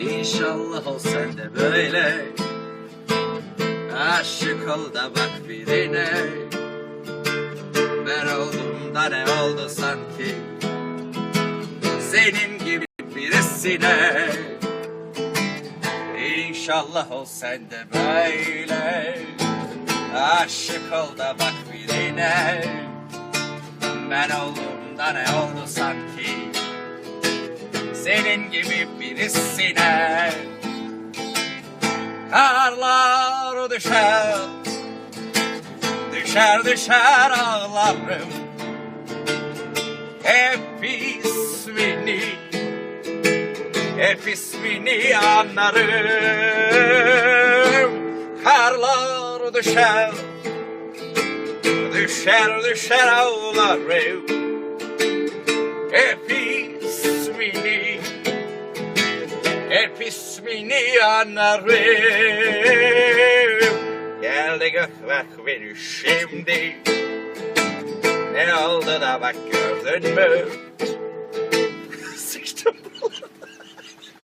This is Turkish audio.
İnşallah ol sen de böyle. Aşık ol da bak birine. Ben oldum da ne oldu sanki? Senin gibi birisine. İnşallah ol sen de böyle. Aşık ol da bak birine. Ben oldum da ne oldu sanki Senin gibi birisine Karlar düşer. Düşer düşer ağlarım. Hep ismini hep ismini anlarım. Karlar düşer. Düşer düşer ağlarım Hep ismini anlarım Geldi gökbek beni şimdi Ne oldu da bak gördün mü